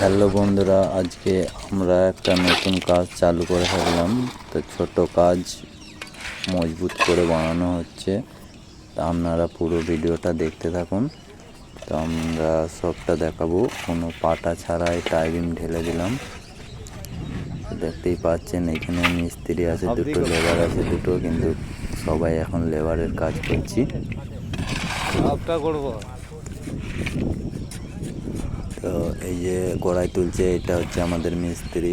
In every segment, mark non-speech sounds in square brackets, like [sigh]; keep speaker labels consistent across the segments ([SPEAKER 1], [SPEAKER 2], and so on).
[SPEAKER 1] Hello বন্ধুরা, আজকে আমরা একটা নতুন কাজ চালু করে ফেললাম তো ছোট কাজ মজবুত করে বানানো হচ্ছে। তা আপনারা পুরো ভিডিওটা দেখতে থাকুন। তো আমরা সবটা দেখাবো। কোনো পাটা ছাড়াই টাইবিং ঢেলে দিলাম। দেখতেই পাচ্ছেন, এখানে মিস্ত্রি আছে, দুটো লেবার আছে দুটো, কিন্তু সবাই এখন লেবারের কাজ করছি।
[SPEAKER 2] করব।
[SPEAKER 1] তো এই যে গোড়ায় তুলছে এটা হচ্ছে আমাদের মিস্ত্রি।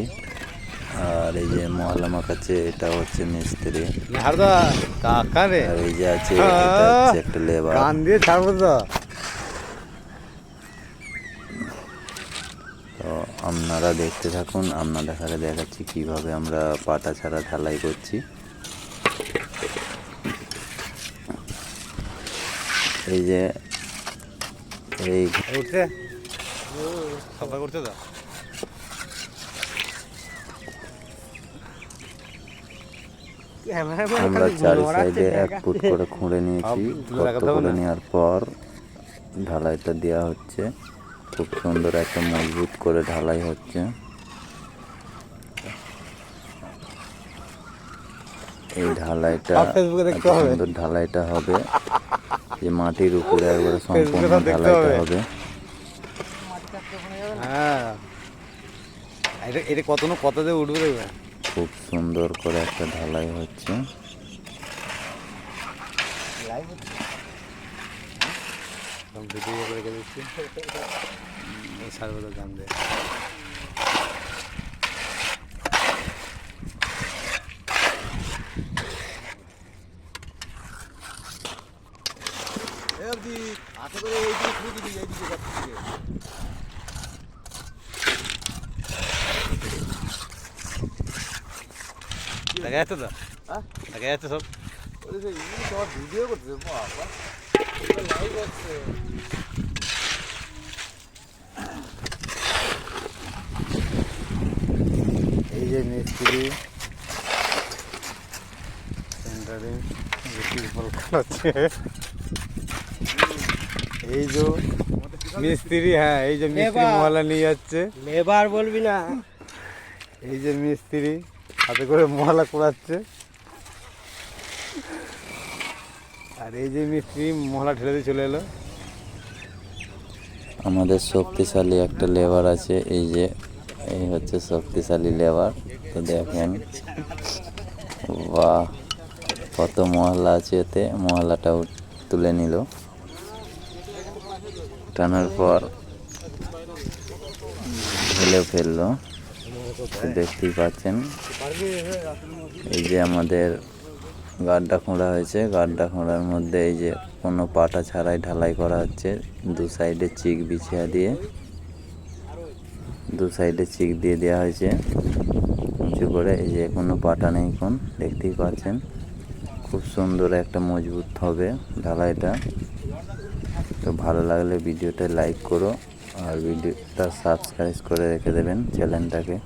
[SPEAKER 1] আর এই যে মহল্লা মাখাচ্ছে এটা হচ্ছে মিস্ত্রি। আর এই যে আছে এটা হচ্ছে একটা লেবার।
[SPEAKER 2] কান দিয়ে ছাড়বো তো।
[SPEAKER 1] তো আপনারা দেখতে থাকুন আপনাদের কাছে দেখাচ্ছি কীভাবে আমরা পাটা ছাড়া ঢালাই করছি। এই যে এই
[SPEAKER 2] উঠছে সবাই করছে তো
[SPEAKER 1] আমরা চারি সাইডে এক ফুট করে খুঁড়ে নিয়েছি। [laughs] গর্ত করে নেওয়ার পর ঢালাইটা দেওয়া হচ্ছে। খুব সুন্দর একটা মজবুত করে ঢালাই হচ্ছে। এই [laughs] ঢালাইটা। সুন্দর ঢালাইটা হবে যে মাটির উপরে একবারে সম্পূর্ণ ঢালাইটা
[SPEAKER 2] হবে। হ্যাঁ। এটা এটা কত না কত দিয়ে উঠবে দেখবে
[SPEAKER 1] খুব সুন্দর করে একটা ঢালাই হচ্ছে।
[SPEAKER 2] ভিডিও করে রেখে দিচ্ছি। এই ছাড়বো তো গান দিয়ে দেখা যাচ্ছে তো? দেখা যাচ্ছে সব।
[SPEAKER 3] ভিডিও করতে বাবা লাইভ আছে
[SPEAKER 2] এই যে মিস্ত্রি সেন্টারিং এই যে মিস্ত্রি হ্যাঁ এই যে মিস্ত্রি। মহলা নিয়ে যাচ্ছে।
[SPEAKER 3] লেবার বলবি না।
[SPEAKER 2] এই যে মিস্ত্রি হাতে করে মহলা কুড়াচ্ছে। আর এই যে মিস্ত্রি মহলা ঠেলে দিয়ে চলে এলো।
[SPEAKER 1] আমাদের শক্তিশালী একটা লেবার আছে, এই যে, এই হচ্ছে শক্তিশালী লেবার, তো দেখেন। বাহ, কত মহল্লা আছে এতে মহল্লাটাও তুলে নিল। টানার পর ঢেলে ফেলল। দেখতেই পাচ্ছেন। এই যে আমাদের গাড্ডা খোঁড়া হয়েছে। গাড্ডা খোঁড়ার মধ্যে এই যে কোনো পাটা ছাড়াই ঢালাই করা হচ্ছে। দু সাইডে চিক বিছিয়ে দিয়ে, দু সাইডে চিক দিয়ে দেওয়া হয়েছে। উঁচু করে এই যে কোনো পাটা নেই কোন দেখতেই পাচ্ছেন। খুব সুন্দর একটা মজবুত হবে ঢালাইটা। তো ভালো লাগলে ভিডিওটা লাইক করো আর ভিডিওটা সাবস্ক্রাইব করে রেখে দেবেন চ্যানেলটাকে।